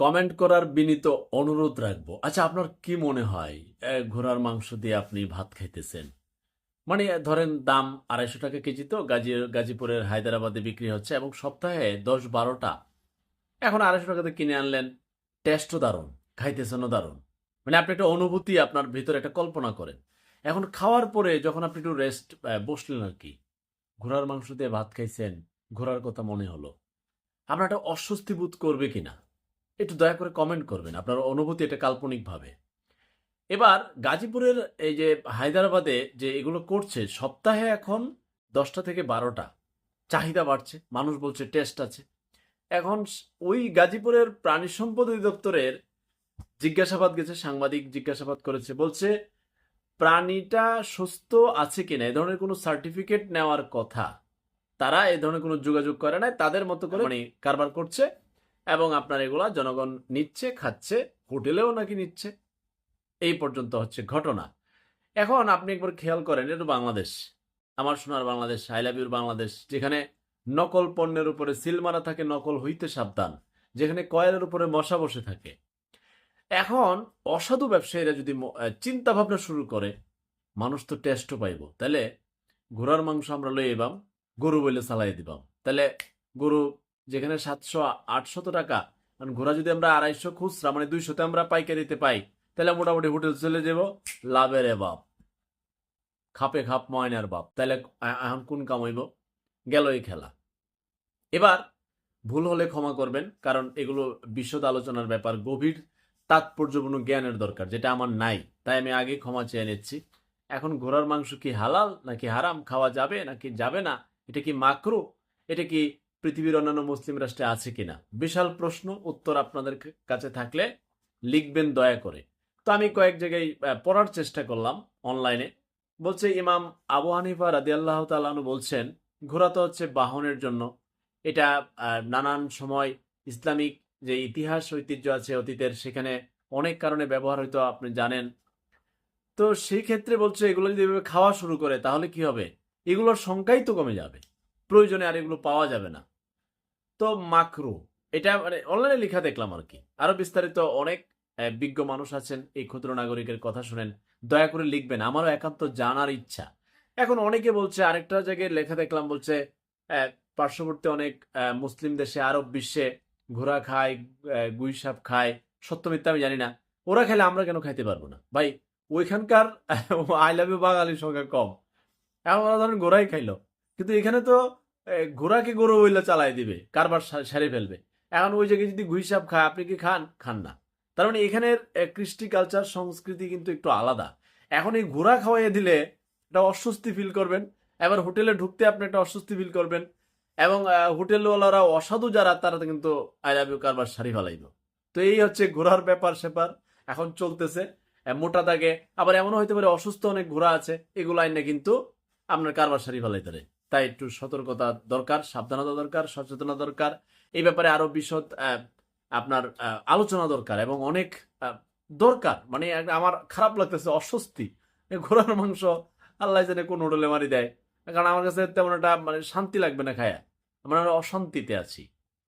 Comment করার বিনীত অনুরোধ রাখব। আচ্ছা আপনার কি মনে হয় ঘোড়ার মাংস দিয়ে আপনি ভাত খাইতেছেন? মানে ধরেন দাম আড়াইশো টাকা কেজি তো, গাজী, গাজীপুরের হায়দ্রাবাদে বিক্রি হচ্ছে এবং সপ্তাহে দশ বারোটা। এখন আড়াইশো টাকাতে কিনে আনলেন, টেস্টও দারুণ, খাইতেছেনও দারুণ। মানে আপনি একটা অনুভূতি আপনার ভিতরে, একটা কল্পনা করেন। এখন খাওয়ার পরে যখন আপনি একটু রেস্ট বসলেন আর কি, ঘোড়ার মাংস দিয়ে ভাত খাইছেন, ঘোড়ার কথা মনে হলো। আপনার একটা অস্বস্তি বোধ করবে কিনা? একটু দয়া করে কমেন্ট করবেন, আপনার অনুভূতি এটা কাল্পনিকভাবে। এবার গাজীপুরের এই যে হায়দ্রাবাদে যে এগুলো করছে, সপ্তাহে এখন দশটা থেকে বারোটা চাহিদা বাড়ছে, মানুষ বলছে টেস্ট আছে। এখন ওই গাজীপুরের প্রাণী সম্পদ অধিদপ্তরের জিজ্ঞাসাবাদ গেছে, সাংবাদিক জিজ্ঞাসাবাদ করেছে, বলছে প্রাণীটা সুস্থ আছে কিনা, এ ধরনের কোনো সার্টিফিকেট নেওয়ার কথা। তারা এ ধরনের কোনো যোগাযোগ করে নাই, তাদের মতো করে মানে কারবার করছে। এবং আপনার এগুলা জনগণ নিচ্ছে, খাচ্ছে, হোটেলেও নাকি নিচ্ছে। এই পর্যন্ত হচ্ছে ঘটনা। এখন আপনি একবার খেয়াল করেন, এটা বাংলাদেশ। আমার সোনার বাংলাদেশ ইউর বাংলাদেশ, যেখানে নকল পণ্যের উপরে সিল মারা থাকে, নকল হইতে সাবধান, যেখানে কয়েলের উপরে মশা বসে থাকে। এখন অসাধু ব্যবসায়ীরা যদি চিন্তা ভাবনা শুরু করে, মানুষ তো টেস্টও পাইব। তাহলে ঘোড়ার মাংস আমরা লই এবাম গরু বলে চালাই দিবাম। তাহলে গরু যেখানে সাতশো আটশত টাকা। কারণ ঘোড়া যদি আমরা আড়াইশো খুচরা মানে দুইশোতে আমরা পাইকারিতে পাই, তাহলে মোটামুটি হোটেল চলে যাব লাভের বাপ। খাপে খাপ ময়নার বাপ। তাহলে এখন কোন কামাইব গেল এই খেলা। এবার ভুল হলে ক্ষমা করবেন, কারণ এগুলো বিশদ আলোচনার ব্যাপার, গভীর, তাৎপর্যপূর্ণ জ্ঞানের দরকার, যেটা আমার নাই, তাই আমি আগে ক্ষমা চেয়ে নিচ্ছি। এখন ঘোড়ার মাংস কি হালাল, নাকি হারাম, খাওয়া যাবে, নাকি যাবে না, এটা কি মাকরু, এটা কি পৃথিবীর অন্যান্য মুসলিম রাষ্ট্রে আছে কিনা? বিশাল প্রশ্ন, উত্তর আপনাদের কাছে থাকলে লিখবেন, দয়া করে। তো আমি কয়েক জায়গায় পড়ার চেষ্টা করলাম অনলাইনে। বলছে, ইমাম আবু হানিফা রাদি আল্লাহ তালু বলছেন, ঘোড়া তো হচ্ছে বাহনের জন্য। এটা নানান সময় ইসলামিক যে ইতিহাস, ঐতিহ্য আছে অতীতের, সেখানে অনেক কারণে ব্যবহার হয়তো আপনি জানেন। তো সেই ক্ষেত্রে বলছে, এগুলো যদি খাওয়া শুরু করে, তাহলে কি হবে? এগুলোর সংখ্যাই তো কমে যাবে। প্রয়োজনে আর এগুলো পাওয়া যাবে না। তো মাকরু। এটা মানে অনলাইনে লেখা দেখলাম আর কি। আরও বিস্তারিত অনেক বিজ্ঞ মানুষ আছেন এই ক্ষুদ্র নাগরিকের কথা শুনেন। দয়া করে লিখবেন আমারও একান্ত জানার ইচ্ছা। এখন অনেকে বলছে আরেকটা জায়গায় লেখা দেখলাম বলছে পার্শ্ববর্তী অনেক মুসলিম দেশে আরব বিশ্বে ঘোড়া খায় আহ, গুই সাপ খায়। সত্য মিথ্যা আমি জানি না। ওরা খেলে আমরা কেন খাইতে পারব না? ভাই ওইখানকার আই লাভ ইউ বাঙালির সংখ্যা কম। ওরা ধরেন ঘোড়াই খাইলো। কিন্তু এখানে তো ঘোড়াকে গরু বইলে চালাই দিবে, কারবার সারে ফেলবে। এখন ওই জায়গায় যদি গুই সাপ খায়, আপনি কি খান? খান না। তার মানে এখানের কৃষ্টি কালচার সংস্কৃতি কিন্তু একটু আলাদা। এখন এই ঘোড়া খাওয়াইয়ে দিলে একটা অস্বস্তি ফিল করবেন, এবার হোটেলে ঢুকতে আপনি একটা অস্বস্তি ফিল করবেন, এবং হোটেলওয়ালারা অসাধু যারা, তারা কিন্তু আই লাভ ইউ, কারবার সারি ফেলাইব। তো এই হচ্ছে ঘোড়ার ব্যাপার স্যাপার, এখন চলতেছে মোটা দাগে। আবার এমনও হইতে পারে অসুস্থ অনেক ঘোড়া আছে, এগুলো আইনে কিন্তু আপনার কারবার সারি ফেলাইতে তাই একটু সতর্কতা দরকার, সাবধানতা দরকার, সচেতনতা দরকার। এই ব্যাপারে আরও বিশদ আপনার আলোচনা দরকার এবং অনেক দরকার। মানে আমার খারাপ লাগতেছে অস্বস্তি। ঘোড়ার মাংস আল্লাহ জানে কোন হোটেলে মারি দেয়। কারণ আমার কাছে তেমন একটা মানে শান্তি লাগবে না খায়া। আমরা অশান্তিতে আছি।